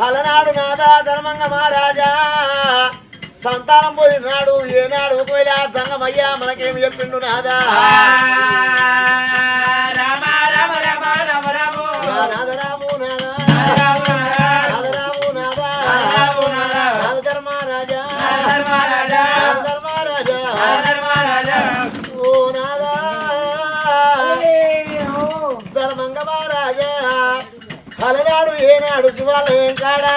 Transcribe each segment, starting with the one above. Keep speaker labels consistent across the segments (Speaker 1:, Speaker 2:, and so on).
Speaker 1: అలనాడు నాదా ధర్మంగ మహారాజా. సంతానం పోయినాడు ఏనాడు ఒకవేళ సంగమయ్యా మనకేమి చెప్పిండు నాదా?
Speaker 2: రామ రామ
Speaker 1: నాదరాము నాదా?
Speaker 2: ధర్మరాజా
Speaker 1: నాదధర్మరాజా
Speaker 2: ధర్మరాజా
Speaker 1: ఏనాడు శివాలయం కాడా?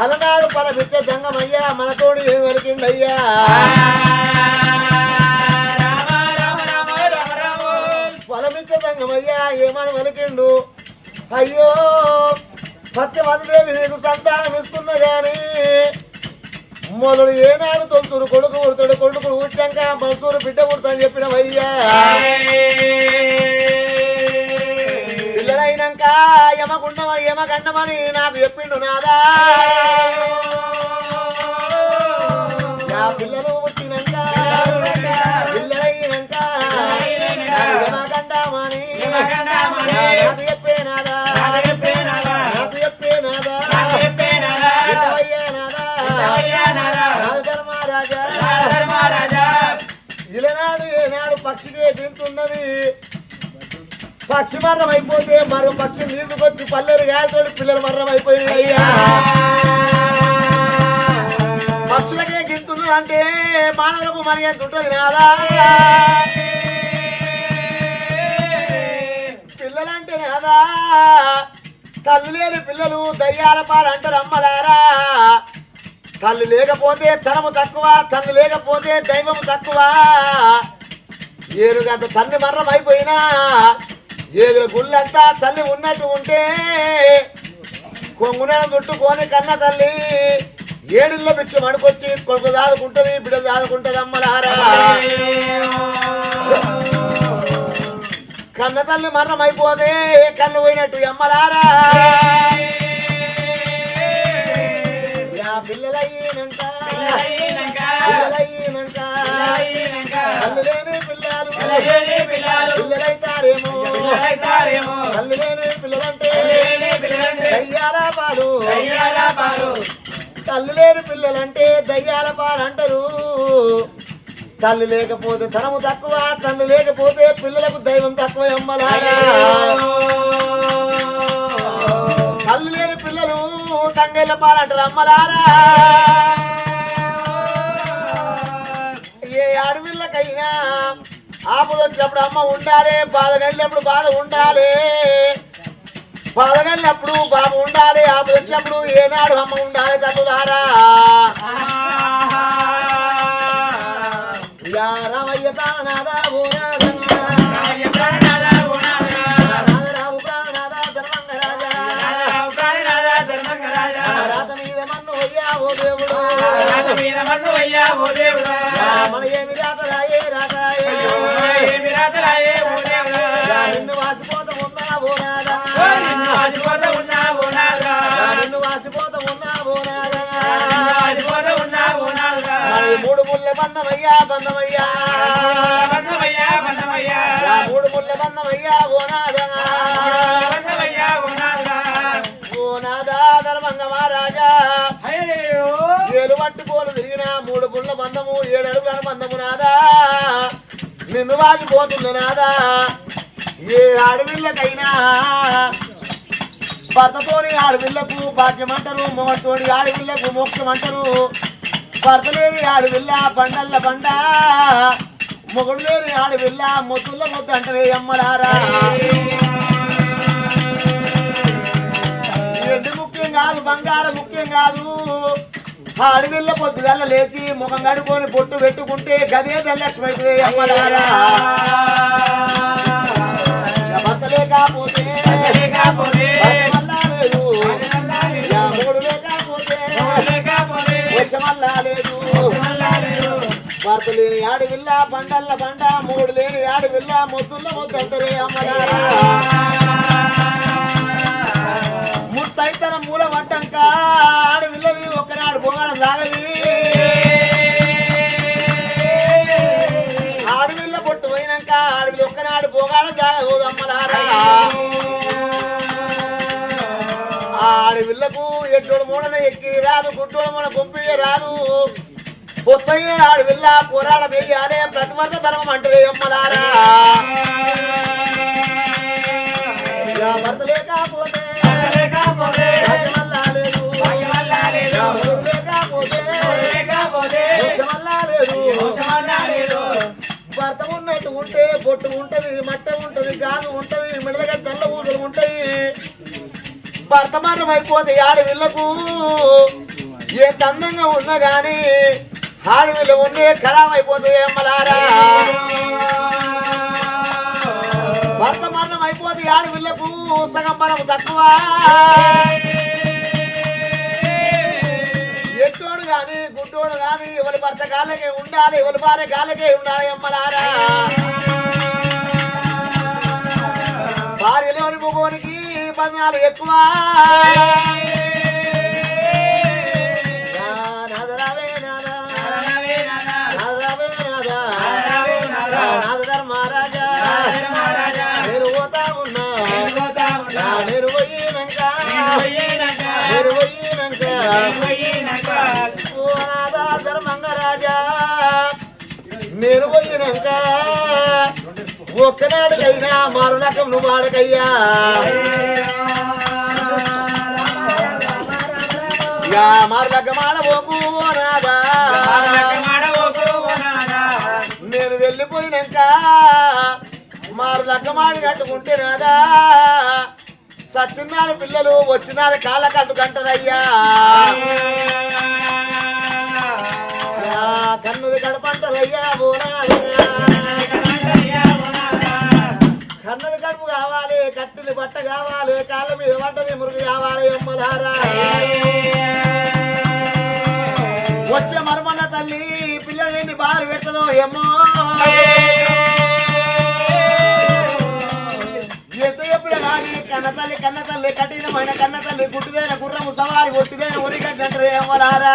Speaker 1: అలనాడు పరమిచ్చ జంగమయ్యా మనతోడు ఏం వెలికిందయ్యా
Speaker 2: రామ రామ
Speaker 1: ఏమని వెలికిండు? అయ్యో సత్యవతిదేవి నీకు సంతానం ఇస్తున్నా గాని మొదలు ఏనాడు తొలుతురు కొడుకు పుడతాడు కొడుకులు పుట్టాక మనసూరు బిడ్డ పుడతాని చెప్పినవయ్యా. పిల్లలైనాక యమకుండమ యమకండమని నాకు చెప్పిండు నాదా. నా పిల్లలు పుట్టినాక పిల్లలైనాక యమకండమని నాకు నాకు ఇలనాడు ఏనాడు పక్షికే తింటున్నది. పక్షి మరణం అయిపోతే మరో పక్షి నీళ్ళకొచ్చి పల్లెలు గాలితోటి పిల్లలు మరణం అయిపోయింది అయ్యా. పక్షులకే గింతున్నది అంటే మానవులకు మరి ఎంత ఉంటుంది నాదా? పిల్లలంటే నాదా? తల్లి లేని పిల్లలు దయ్యాల పాలు అంటారు అమ్మలారా తల్లి లేకపోతే తనము తక్కువ తల్లి లేకపోతే దైవము తక్కువ. ఏరుగంత తల్లి మరణం అయిపోయినా ఏదుల గుళ్ళంతా తల్లి ఉన్నట్టు ఉంటే కొంగున చుట్టుకొని కన్న తల్లి ఏడుల్లో పిచ్చి మడుకొచ్చి కొడుకు దాదుకుంటది బిడ్డ దాదుకుంటది అమ్మలారా కన్న తల్లి మరణం అయిపోతే కన్ను పోయినట్టు అమ్మలారా పిల్లలయ్యినంక పిల్లలయ్యినంక పిల్లలు. పాలు తల్లి లేని పిల్లలంటే దయ్యాల పాలు అంటారు. తల్లి లేకపోతే ధనము తక్కువ తల్లి లేకపోతే పిల్లలకు దైవం తక్కువ అమ్మలారా తల్లి లేని పిల్లలు తంగేళ్ళ పాలు అంటారు అమ్మలారా. ఏ అడవిళ్ళకైనా ఆపద వచ్చినప్పుడు అమ్మ ఉండాలి బాధ కలిగినప్పుడు బాధ ఉండాలి. కలిగినప్పుడు బాబు ఉండాలి ఆపద వచ్చినప్పుడు ఏనాడు అమ్మ ఉండాలి తల్లులారా. రామయ్య దేవుడు. మన ఏమి రాతరాయే రాతరాయే నిన్ను మూడు ముళ్ళ బంధమయ్యా. బంధమయ్యా మూడు ముళ్ళ బంధమయ్యా ఓ నాదా. ఓ నాదా ధర్మంగ మహారాజా. ఏలు పట్టుకోలు తిరిగిన మూడు పుల్ల బంధము ఏడు అడుగుల బంధము నాదా. నిన్ను వాగిపోతున్న నాదా. ఏ ఆడవిళ్ళకైనా భర్తతోని ఆడవిళ్ళకు భాగ్యం అంటారు మొగతోని ఆడవిళ్ళకు మోక్షం అంటారు భర్త లేని ఆడవిల్ల బండల్ల బండ. మొగుడు లేని ఆడవిల్ల మొద్దుల్ల మొద్దు అంటారే అమ్మలారా. ముఖ్యం కాదు బంగారం ముఖ్యం కాదు. ఆడవిల్ల పొద్దుగల్ల లేచి ముఖం కడుకొని బొట్టు పెట్టుకుంటే గదే అవుతుంది అమ్మలారా. భర్త లేకపోతే లేకపోతే వర్షమల్లా లేదు. భర్త లేని ఆడవిల్ల బండల్ల బండ మూడు లేని ఆడవిల్ల విల్ల మొద్దు అంటారే అమ్మగారా ముత్తైతన మూల పడ్డంక ఎట్టోడు మూడన ఎక్కి రాదు గుడ్డోడు మూడ గుంపి రాదు. పొత్తయ్య ఆడు వెళ్ళా పోరాడ వెయ్యాలే ప్రతిమత ధర్మం అంటే అమ్మలారా. వర్తమానం అయిపోతే ఆడవిళ్ళకు ఏ అందంగా ఉన్నా గాని ఆడవిల్ల ఉండే ఖరాబ్ అయిపోతుంది అమ్మలారా. వర్తమానం అయిపోతే ఆడవిళ్ళకు సగం మనం తక్కువ. ఎట్టోడు కానీ గుడ్డోడు కానీ ఎవరి భర్త కాళ్ళకే ఉండాలి ఎవరి భార్య కాళ్ళకే ఉండాలి అమ్మలారా. భార్యలోని మగోనికి బంధాలు ఎక్కువ ధర్మంగరాజా నేను పోయినాక ఒక్కనాడుకైనా మరణకం నువ్వు వాడకయ్యా ఇక నాదా నేను వెళ్ళిపోయినాక మారు లగ్గమాడి కట్టుకుంటే నాదా. సచ్చిన్నారు పిల్లలు వచ్చినారు కాళ్ళ కట్టు కంటదయ్యా. కావాలి వచ్చే మర్మన్న తల్లి పిల్లలేని బాలు పెట్టదో ఏమో. ఎంత ఎప్పుడు కానీ కన్న తల్లి కన్న తల్లి కఠినమైన కన్న తల్లి గుట్టుదైన గుర్రము సవారి ఒట్టిదైన ఉరిగడ్డంటారు ఏమలారా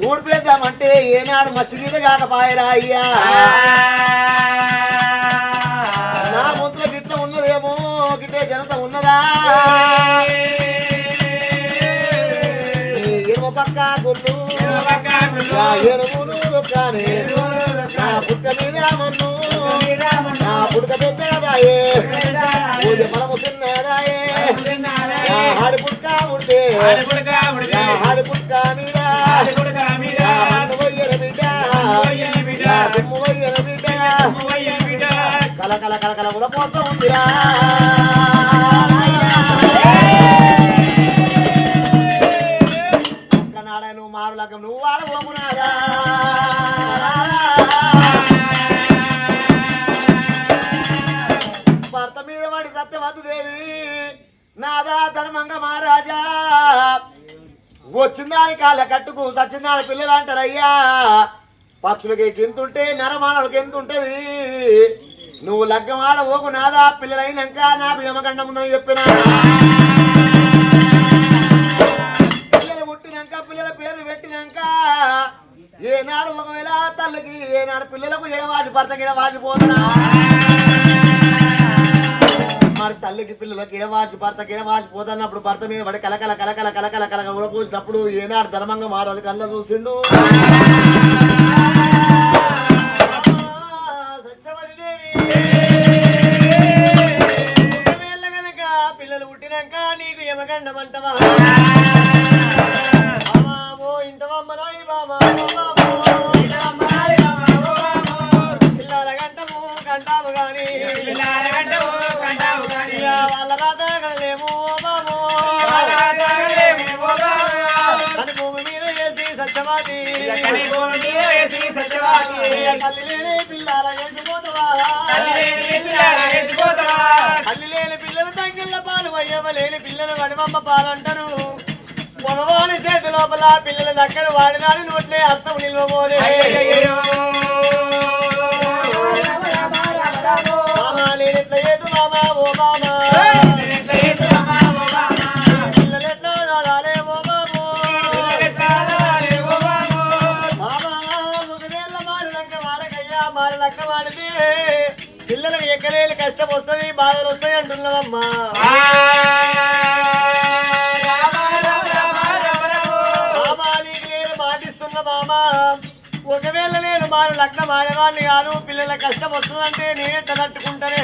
Speaker 1: ఊడిపేద్దామంటే ఏనాడు మసిగీత కాకపాయరా అయ్యా నా ముందులో గిట్ల ఉన్నదేమో గిట్టే జనత ఉన్నదా? ఏమో పక్క గుళ్ళు ఎరువులు నా పుట్ట మీద మన్ను నా పుడక పెట్టదాయే. మనము తిన్నదాయే. పుట్క ఉంటే నా హాడి పుట్క మీద. కల కూడా ఉందిరా ఒక్కనాడ నువ్వు మారులకం నువ్వు వాడబోకునాదా భర్త మీద వాడి సత్యవతి దేవి నాదా ధర్మంగ మహారాజా. వచ్చిందాని కాళ్ళ కట్టుకు సచ్చిందాని పిల్లలు అంటారయ్యా. పక్షులకి గింతుంటే నరమానవులకి ఎంత ఉంటది నువ్వు లగ్గం ఓకు నాదా పిల్లలైనాక నా భీమకండం ఉందని చెప్పినా. పిల్లలు పుట్టినాక పిల్లల పేర్లు పెట్టినాక ఏనాడు ఒకవేళ తల్లికి ఏనాడు పిల్లలకు ఎడవాజి భర్తకి ఎడవాజి పోతున్నా మరి తల్లికి పిల్లలకి ఎడవాచి భర్తకి ఎడవాచి పోతున్నప్పుడు భర్త మీద పడి కలకల కలకల కలకల కలక ఉడపోసినప్పుడు ఏనాడు ధర్మంగా మారాలి కళ్ళ చూసిండు. Yeah.
Speaker 3: సత్యవాది.
Speaker 2: చక్కని గోరు మీద వేసి సత్యవాది.
Speaker 3: తల్లి లేని పిల్లల తంగిళ్ళ పాలు వయ్యవ లేని పిల్లలు వడిమమ్మ పాలంటారు మగవాని చేతి లోపల పిల్లల దగ్గర వాడినాడు నోట్లే అర్థం. మామా నేనెట్ల ఏదు మామా ఓ మామా. పిల్లలకు ఎక్కలేని కష్టం వస్తుంది బాధలు వస్తాయి అంటున్నావమ్మా. ఒకవేళ నేను మారు లగ్నం ఆడేవాడిని కాదు పిల్లల కష్టం వస్తుందంటే నేనే తలట్టుకుంటానే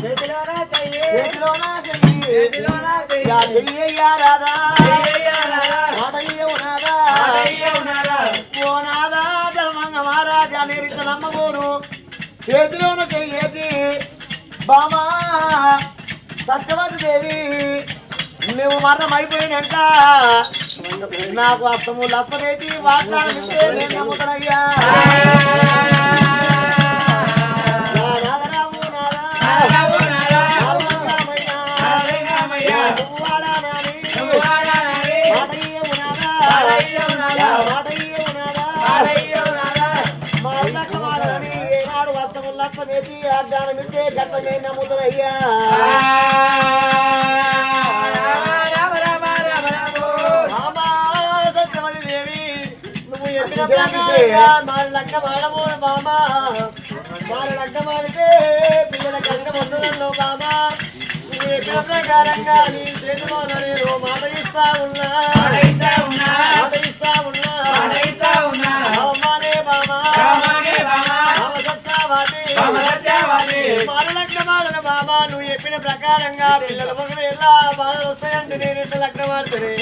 Speaker 1: చేతిలోన చెయ్యి, చేతిలోన చెయ్యి, రాధా, విఠలమ్మగోరు చేతిలోన చెయ్యేసి బామా సత్యవతి దేవి నువ్వు మరణం అయిపోయినంట నాకు అర్థము లప్పనేటి వాగ్దానమిస్తే నేను నమ్ముతానయ్యా.
Speaker 3: దేవి నువ్వు చెప్పిన ప్రకారంగా మారి లక్క మాడబోను మామా మారి లక్క మాడితే పిల్లల కష్టం వస్తుందన్నావు మామా నువ్వు చెప్పిన ప్రకారంగా నీ చేతిలో నేను మాట ఇస్తా ఉన్నా
Speaker 2: ఉన్నా.
Speaker 3: మాట ఇస్తా ఉన్నా
Speaker 2: సత్యవాది.
Speaker 3: మారి లక్క మాడను మామా నువ్వు చెప్పిన ప్రకారంగా పిల్లలు ఒకవేళ బాధలు వస్తాయంటే నేను ఇట్లా లగ్న మాడుతుంది